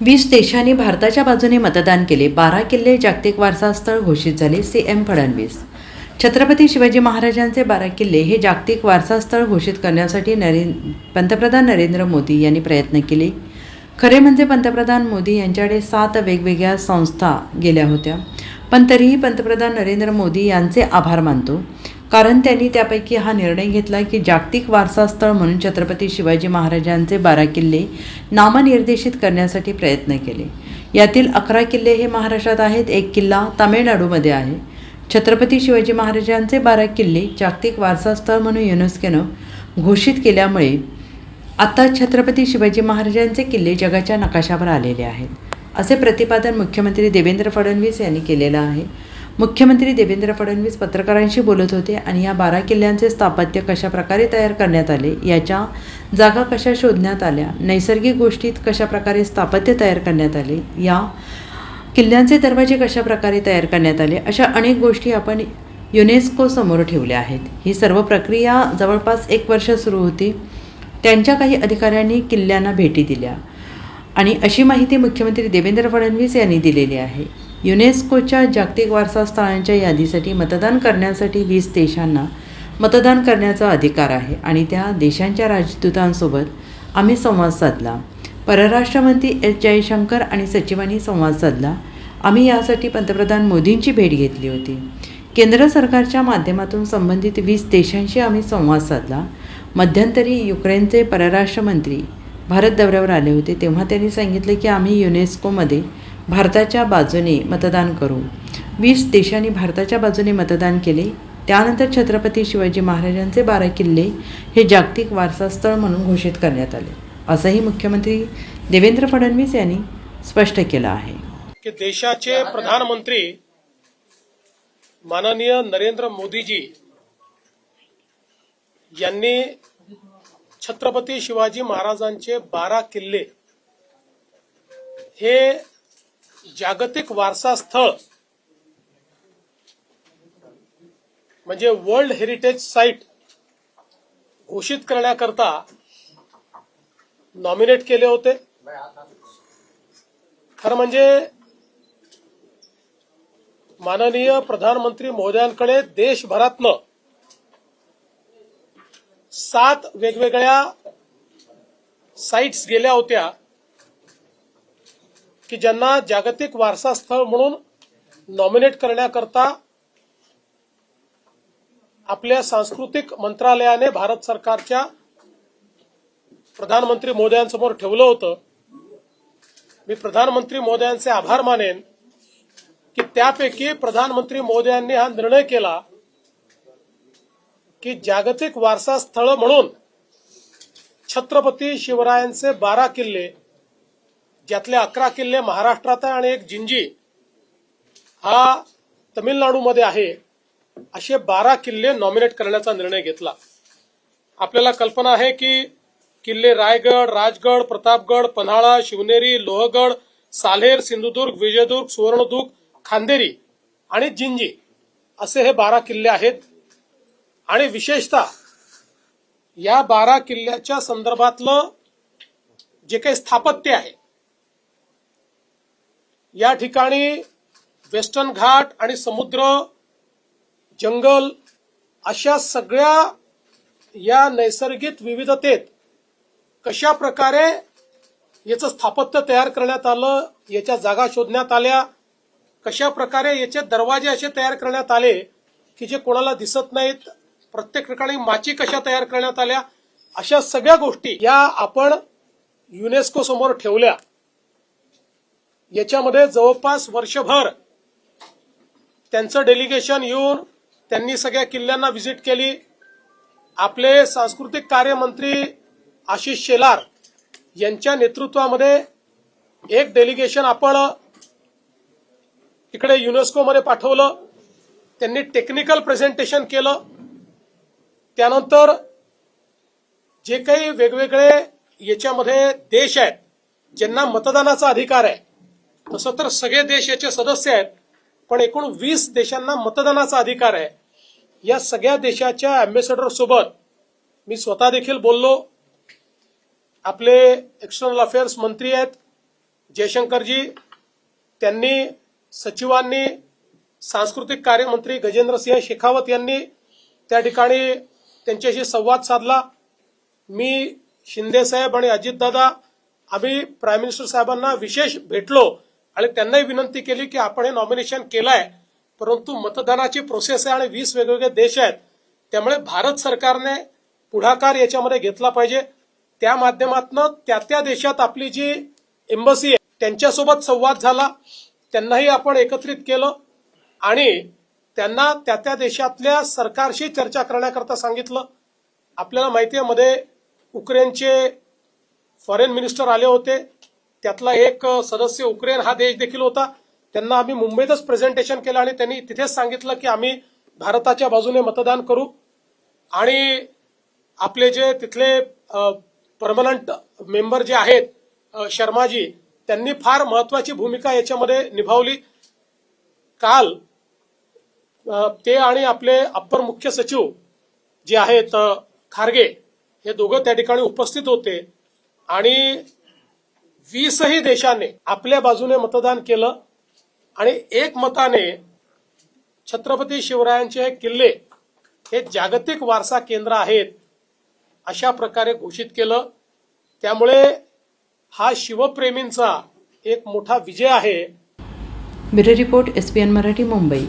वीस देशांनी भारताच्या बाजूने मतदान केले. बारा किल्ले जागतिक वारसा स्थळ घोषित झाले. सी. एम. फडणवीस. छत्रपती शिवाजी महाराजांचे बारा किल्ले हे जागतिक वारसास्थळ घोषित करण्यासाठी नरे पंतप्रधान नरेंद्र मोदी यांनी प्रयत्न केले. खरे म्हणजे पंतप्रधान मोदी यांच्याकडे सात वेगवेगळ्या संस्था गेल्या होत्या. पण तरीही पंतप्रधान नरेंद्र मोदी यांचे आभार मानतो. कारण त्यांनी त्यापैकी हा निर्णय घेतला की जागतिक वारसा स्थळ म्हणून छत्रपती शिवाजी महाराजांचे बारा किल्ले नामनिर्देशित करण्यासाठी प्रयत्न केले. यातील अकरा किल्ले हे महाराष्ट्रात आहेत एक किल्ला तामिळनाडूमध्ये आहे. छत्रपती शिवाजी महाराजांचे बारा किल्ले जागतिक वारसा स्थळ म्हणून युनेस्कोनं घोषित केल्यामुळे आता छत्रपती शिवाजी महाराजांचे किल्ले जगाच्या नकाशावर आलेले आहेत. असे प्रतिपादन मुख्यमंत्री देवेंद्र फडणवीस यांनी केलेलं आहे. मुख्यमंत्री देवेंद्र फडणवीस पत्रकारांशी बोलत होते आणि या बारा किल्ल्यांचे स्थापत्य कशा प्रकारे तयार करण्यात आले याच्या जागा कशा शोधण्यात आल्या नैसर्गिक गोष्टीत कशा प्रकारे स्थापत्य तयार करण्यात आले या किल्ल्यांचे दरवाजे कशा प्रकारे तयार करण्यात आले अशा अनेक गोष्टी आपण युनेस्को समोर ठेवल्या आहेत. ही सर्व प्रक्रिया जवळपास एक वर्ष सुरू होती. त्यांच्या काही अधिकाऱ्यांनी किल्ल्यांना भेटी दिल्या आणि अशी माहिती मुख्यमंत्री देवेंद्र फडणवीस यांनी दिलेली आहे. युनेस्कोच्या जागतिक वारसा स्थळांच्या यादीसाठी मतदान करण्यासाठी वीस देशांना मतदान करण्याचा अधिकार आहे आणि त्या देशांच्या राजदूतांसोबत आम्ही संवाद साधला. परराष्ट्रमंत्री एस जयशंकर आणि सचिवांनी संवाद साधला. आम्ही यासाठी पंतप्रधान मोदींची भेट घेतली होती. केंद्र सरकारच्या माध्यमातून संबंधित वीस देशांशी आम्ही संवाद साधला. मध्यंतरी युक्रेनचे परराष्ट्र मंत्री भारत दौऱ्यावर आले होते तेव्हा त्यांनी सांगितले की आम्ही युनेस्कोमध्ये भारताच्या बाजूने मतदान करू. वीस देशांनी भारताच्या बाजूने मतदान केले. त्यानंतर छत्रपती शिवाजी महाराजांचे बारा किल्ले हे जागतिक वारसा स्थळ म्हणून घोषित करण्यात आले. असंही मुख्यमंत्री देवेंद्र फडणवीस यांनी स्पष्ट केलं आहे. की देशाचे प्रधानमंत्री माननीय नरेंद्र मोदीजी यांनी छत्रपती शिवाजी महाराजांचे बारा किल्ले हे जागतिक वारसा स्थळ. म्हणजे वर्ल्ड हेरिटेज साईट घोषित करण्याकरता नॉमिनेट केले होते. खरं म्हणजे माननीय प्रधानमंत्री महोदयांकडे देशभरातनं सात वेगवेगळ्या साईट्स गेल्या होत्या. की ज्यांना जागतिक वारसा स्थळ म्हणून नॉमिनेट करण्याकरता आपल्या सांस्कृतिक मंत्रालयाने भारत सरकारच्या प्रधानमंत्री मोदयांसमोर ठेवलं होतं. मी प्रधानमंत्री मोदयांचे आभार मानेन की त्यापैकी प्रधानमंत्री मोदयांनी हा निर्णय केला की जागतिक वारसा स्थळ म्हणून छत्रपती शिवरायांचे बारा किल्ले ज्यातले अकरा किल्ले महाराष्ट्रात आहे आणि एक जिंजी हा तमिळनाडूमध्ये आहे असे बारा किल्ले नॉमिनेट करण्याचा निर्णय घेतला. आपल्याला कल्पना आहे की किल्ले रायगड राजगड प्रतापगड पन्हाळा शिवनेरी लोहगड सालेर सिंधुदुर्ग विजयदुर्ग सुवर्णदुर्ग खांदेरी आणि जिंजी असे हे बारा किल्ले आहेत. आणि विशेषतः या बारा किल्ल्याच्या संदर्भातलं जे काही स्थापत्य आहे या ठिकाणी वेस्टर्न घाट आणि समुद्र जंगल अशा सगळ्या या नैसर्गिक विविधतेत कशा प्रकारे याचं स्थापत्य तयार करण्यात आलं याच्या जागा शोधण्यात आल्या कशा प्रकारे याचे दरवाजे असे तयार करण्यात आले की जे कोणाला दिसत नाहीत प्रत्येक ठिकाणी माची कशा तयार करण्यात आल्या अशा सगळ्या गोष्टी या आपण युनेस्को समोर ठेवल्या. याच्यामध्ये जवळपास वर्षभर त्यांचं डेलिगेशन येऊन त्यांनी सगळ्या किल्ल्यांना व्हिजिट केली. आपले सांस्कृतिक कार्यमंत्री आशिष शेलार यांच्या नेतृत्वामध्ये एक डेलिगेशन आपण इकडे युनेस्कोमध्ये पाठवलं. त्यांनी टेक्निकल प्रेझेंटेशन केलं. त्यानंतर जे काही वेगवेगळे याच्यामध्ये देश आहेत ज्यांना मतदानाचा अधिकार आहे तसं तर सगळे देश याचे सदस्य आहेत पण एकूण वीस देशांना मतदानाचा अधिकार आहे. या सगळ्या देशाच्या अम्बेसेडर सोबत मी स्वतः देखील बोललो. आपले एक्सटर्नल अफेअर्स मंत्री आहेत जयशंकरजी त्यांनी सचिवांनी सांस्कृतिक कार्यमंत्री गजेंद्रसिंह शेखावत यांनी त्या ठिकाणी त्यांच्याशी संवाद साधला. मी शिंदे साहेब आणि अजितदादा आम्ही प्राईम मिनिस्टर साहेबांना विशेष भेटलो. आणि त्यांनाही विनंती केली की आपण हे नॉमिनेशन केलंय परंतु मतदानाची प्रोसेस आहे आणि वीस वेगवेगळे देश आहेत. त्यामुळे भारत सरकारने पुढाकार याच्यामध्ये घेतला पाहिजे. त्या माध्यमातून त्या त्या देशात आपली जी एम्बसी आहे त्यांच्यासोबत संवाद झाला. त्यांनाही आपण एकत्रित केलं. आणि त्यांना त्या त्या देशातल्या सरकारशी चर्चा करण्याकरता सांगितलं. आपल्याला माहिती आहे मध्ये उक्रेनचे फॉरेन मिनिस्टर आले होते. त्यातला एक सदस्य उक्रेन हा देश देखील होता. त्यांना आम्ही मुंबईतच प्रेझेंटेशन केलं आणि त्यांनी तिथेच सांगितलं की आम्ही भारताच्या बाजूने मतदान करू. आणि आपले जे तिथले परमनंट मेंबर जे आहेत शर्माजी त्यांनी फार महत्वाची भूमिका याच्यामध्ये निभावली. काल ते आणि आपले अप्पर मुख्य सचिव जे आहेत खारगे हे दोघं त्या ठिकाणी उपस्थित होते. आणि वीसही देशाने आपल्या बाजूने मतदान केलं आणि एक मताने छत्रपती शिवरायांचे हे किल्ले हे जागतिक वारसा केंद्र आहेत अशा प्रकारे घोषित केलं. त्यामुळे हा शिवप्रेमींचा एक मोठा विजय आहे. Bureau report S P N Marathi Mumbai.